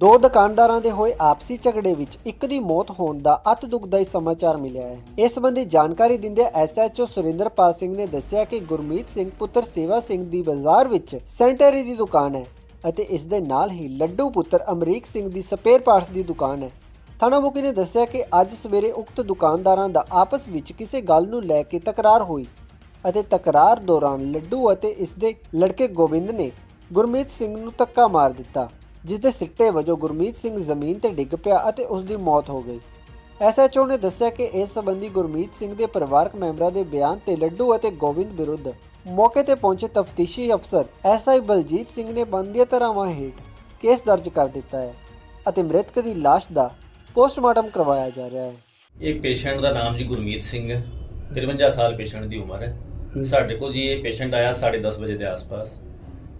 ਦੋ ਦੁਕਾਨਦਾਰਾਂ ਦੇ ਹੋਏ ਆਪਸੀ ਝਗੜੇ ਵਿੱਚ ਇੱਕ ਦੀ ਮੌਤ ਹੋਣ ਦਾ ਅਤ ਦੁਖਦਾਈ ਸਮਾਚਾਰ ਮਿਲਿਆ ਹੈ। ਇਸ ਸੰਬੰਧੀ ਜਾਣਕਾਰੀ ਦਿੰਦਿਆਂ ਐਸਐਚਓ ਸੁਰਿੰਦਰਪਾਲ ਸਿੰਘ ਨੇ ਦੱਸਿਆ ਕਿ ਗੁਰਮੀਤ ਸਿੰਘ ਪੁੱਤਰ ਸੇਵਾ ਸਿੰਘ ਦੀ ਬਾਜ਼ਾਰ ਵਿੱਚ ਸੈਂਟਰੀ ਦੀ ਦੁਕਾਨ ਹੈ ਅਤੇ ਇਸ ਦੇ ਨਾਲ ਹੀ ਲੱਡੂ ਪੁੱਤਰ ਅਮਰੀਕ ਸਿੰਘ ਦੀ ਸਪੇਅਰ ਪਾਰਟਸ ਦੀ ਦੁਕਾਨ ਹੈ। ਥਾਣਾ ਮੁਖੀ ਨੇ ਦੱਸਿਆ ਕਿ ਅੱਜ ਸਵੇਰੇ ਉਕਤ ਦੁਕਾਨਦਾਰਾਂ ਦਾ ਆਪਸ ਵਿੱਚ ਕਿਸੇ ਗੱਲ ਨੂੰ ਲੈ ਕੇ ਤਕਰਾਰ ਹੋਈ ਅਤੇ ਤਕਰਾਰ ਦੌਰਾਨ ਲੱਡੂ ਅਤੇ ਇਸ ਦੇ ਲੜਕੇ ਗੋਬਿੰਦ ਨੇ ਗੁਰਮੀਤ ਸਿੰਘ ਨੂੰ ਧੱਕਾ ਮਾਰ ਦਿੱਤਾ। ਜਿਸ ਦੇ ਸਿੱਟੇ ਵਜੋਂ ਗੁਰਮੀਤ ਸਿੰਘ ਜ਼ਮੀਨ ਤੇ ਡਿੱਗ ਪਿਆ ਅਤੇ ਉਸ ਦੀ ਮੌਤ ਹੋ ਗਈ। ਐਸਐਚਓ ਨੇ ਦੱਸਿਆ ਕਿ ਇਸ ਸੰਬੰਧੀ ਗੁਰਮੀਤ ਸਿੰਘ ਦੇ ਪਰਿਵਾਰਕ ਮੈਂਬਰਾਂ ਦੇ ਬਿਆਨ ਤੇ ਲੱਡੂ ਅਤੇ ਗੋਬਿੰਦ ਵਿਰੁੱਧ ਮੌਕੇ ਤੇ ਪਹੁੰਚੇ ਤਫਤੀਸ਼ੀ ਅਫਸਰ ਐਸਆਈ ਬਲਜੀਤ ਸਿੰਘ ਨੇ ਬੰਦੀਆਂ ਧਾਰਾਵਾਂ ਹੇਠ ਕੇਸ ਦਰਜ ਕਰ ਦਿੱਤਾ ਹੈ ਅਤੇ ਮ੍ਰਿਤਕ ਦੀ ਲਾਸ਼ ਦਾ ਪੋਸਟਮਾਰਟਮ ਕਰਵਾਇਆ ਜਾ ਰਿਹਾ ਹੈ। ਇਹ ਪੇਸ਼ੈਂਟ ਦਾ ਨਾਮ ਜੀ ਗੁਰਮੀਤ ਸਿੰਘ ਹੈ 53 ਸਾਲ ਪੇਸ਼ੈਂਟ ਦੀ ਉਮਰ ਹੈ। ਸਾਡੇ ਕੋਲ ਜੀ ਇਹ ਪੇਸ਼ੈਂਟ ਆਇਆ 10:30 ਵਜੇ ਦੇ ਆਸ-ਪਾਸ।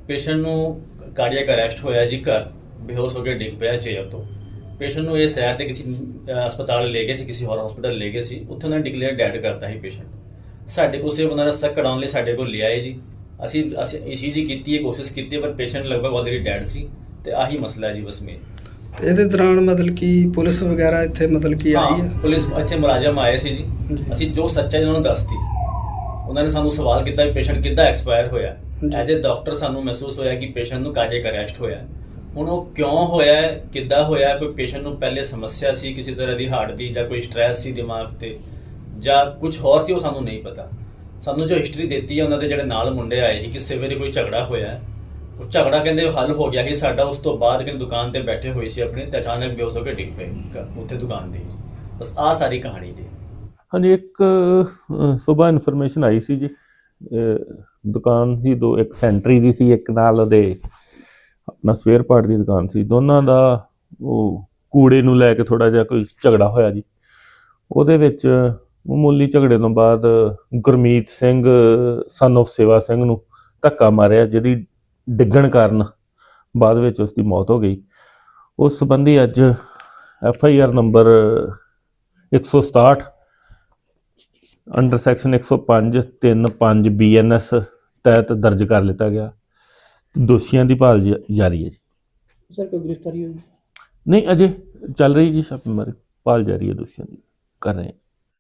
ਪੇਸ਼ੈਂਟ ਨੂੰ ਕਾਰਡੀਅਕ ਅਰੈਸਟ ਹੋਇਆ ਜੀ ਘਰ ਬੇਹੋਸ਼ ਹੋ ਕੇ ਡਿੱਗ ਪਿਆ ਚੇਅਰ ਤੋਂ। ਪੇਸ਼ੈਂਟ ਨੂੰ ਇਹ ਸੈਰ ਤੇ ਕਿਸੇ ਹਸਪਤਾਲ ਲੈ ਗਏ ਸੀ ਕਿਸੇ ਹੋਰ ਹਸਪਤਾਲ ਲੈ ਗਏ ਸੀ। ਉੱਥੇ ਉਹਨਾਂ ਨੇ ਡਿਕਲੇਅਰ ਡੈਡ ਕਰਤਾ ਸੀ ਪੇਸ਼ੈਂਟ। ਸਾਡੇ ਕੋਲ ਸੇ ਦਾ ਸੱਕ ਕਰਾਉਣ ਲਈ ਸਾਡੇ ਕੋਲ ਲਿਆਏ ਜੀ। ਅਸੀਂ ਅਸੀਂ ਈਸੀਜੀ ਕੀਤੀ ਹੈ ਕੋਸ਼ਿਸ਼ ਕੀਤੀ ਹੈ, ਪਰ ਪੇਸ਼ੈਂਟ ਲਗਭਗ ਆਲਰੇਡੀ ਡੈਡ ਸੀ ਤੇ ਆਹੀ ਮਸਲਾ ਜੀ ਬਸ ਮੇਨ ਇਹਦੇ ਦੌਰਾਨ ਮਤਲਬ ਕਿ ਪੁਲਿਸ ਵਗੈਰਾ ਇੱਥੇ ਮਤਲਬ ਕਿ ਆਈ ਹਾਂ? ਪੁਲਿਸ ਇੱਥੇ ਮੁਲਾਜ਼ਮ ਆਏ ਸੀ ਜੀ। ਅਸੀਂ ਜੋ ਸੱਚਾਈ ਉਹਨਾਂ ਨੂੰ ਦੱਸਤੀ। ਉਹਨਾਂ ਨੇ ਸਾਨੂੰ ਸਵਾਲ ਕੀਤਾ ਵੀ ਪੇਸ਼ੈਂਟ ਕਿੱਦਾਂ ਐਕਸਪਾਇਰ ਹੋਇਆ। ਐਜ਼ ਅ ਡਾਕਟਰ ਸਾਨੂੰ ਮਹਿਸੂਸ ਹੋਇਆ ਕਿ ਪੇਸ਼ੈਂਟ ਨੂੰ ਕਾਰਡੀਅਕ ਅਰੈਸਟ ਹੋਇਆ ਹੁਣ ਉਹ ਕਿਉਂ ਹੋਇਆ ਕਿੱਦਾਂ ਹੋਇਆ ਕੋਈ ਪੇਸ਼ੈਂਟ ਨੂੰ ਪਹਿਲੇ ਸਮੱਸਿਆ ਸੀ ਕਿਸੇ ਤਰ੍ਹਾਂ ਦੀ ਹਾਰਟ ਦੀ ਜਾਂ ਕੋਈ ਸਟ੍ਰੈਸ ਸੀ ਦਿਮਾਗ ਤੇ ਜਾਂ ਕੁਝ ਹੋਰ ਸੀ ਉਹ ਸਾਨੂੰ ਨਹੀਂ ਪਤਾ ਸਾਨੂੰ ਜੋ ਹਿਸਟਰੀ ਦਿੱਤੀ ਹੈ ਉਹਨਾਂ ਦੇ ਜਿਹੜੇ ਨਾਲ ਮੁੰਡੇ ਆਏ ਸੀ ਕਿ ਸਵੇਰੇ ਕੋਈ ਝਗੜਾ ਹੋਇਆ। ਉਹ ਝਗੜਾ ਕਹਿੰਦੇ ਹੱਲ ਹੋ ਗਿਆ ਸੀ ਸਾਡਾ ਉਸ ਤੋਂ ਬਾਅਦ ਕਿ ਦੁਕਾਨ ਤੇ ਬੈਠੇ ਹੋਏ ਸੀ ਆਪਣੇ ਤੇ ਅਚਾਨਕ ਬੇਹੋਸ਼ ਹੋ ਕੇ ਡਿੱਗ ਪਏ ਉੱਥੇ ਦੁਕਾਨ ਤੇ ਹੀ। ਬਸ ਆਹ ਸਾਰੀ ਕਹਾਣੀ ਜੀ ਹਾਂਜੀ ਇੱਕ ਸਵੇਰ ਇਨਫੋਰਮੇਸ਼ਨ ਆਈ ਸੀ ਜੀ ਦੁਕਾਨ ਸੀ, ਦੋ, ਇੱਕ ਸੈਂਟਰੀ ਦੀ ਸੀ, ਇੱਕ ਨਾਲ ਉਹਦੇ ਆਪਣਾ ਸਵੇਅਰ ਪਾਰਟ ਦੀ ਦੁਕਾਨ ਸੀ। ਦੋਨਾਂ ਦਾ ਉਹ ਕੂੜੇ ਨੂੰ ਲੈ ਕੇ ਥੋੜਾ ਜਿਹਾ ਕੋਈ ਝਗੜਾ ਹੋਇਆ ਜੀ। ਉਹਦੇ ਵਿੱਚ ਮਾਮੂਲੀ ਝਗੜੇ ਤੋਂ ਬਾਅਦ ਗੁਰਮੀਤ ਸਿੰਘ ਸਨ of ਸੇਵਾ ਸਿੰਘ ਨੂੰ ਧੱਕਾ ਮਾਰਿਆ, ਜਿਹਦੀ ਡਿੱਗਣ ਕਾਰਨ ਬਾਅਦ ਵਿੱਚ ਉਸ ਦੀ ਮੌਤ ਹੋ ਗਈ। ਉਸ ਸੰਬੰਧੀ ਅੱਜ F I R number 167 under section 105 35 BNS ਤਹਿਤ ਦਰਜ ਕਰ ਲਿੱਤਾ ਗਿਆ। ਦੋਸ਼ੀਆਂ ਦੀ ਭਾਲ ਜ- ਜਾਰੀ ਹੈ ਜੀ। ਸਰ ਕੋਈ ਗ੍ਰਿਫਤਾਰੀ ਹੋਈ? ਨਹੀਂ ਅਜੇ ਚੱਲ ਰਹੀ ਜੀ ਛਾਪੇਮਾਰੀ ਭਾਲ ਜਾਰੀ ਹੈ ਦੋਸ਼ੀਆਂ ਦੀ। ਕਰ ਰਹੇ ਹਾਂ।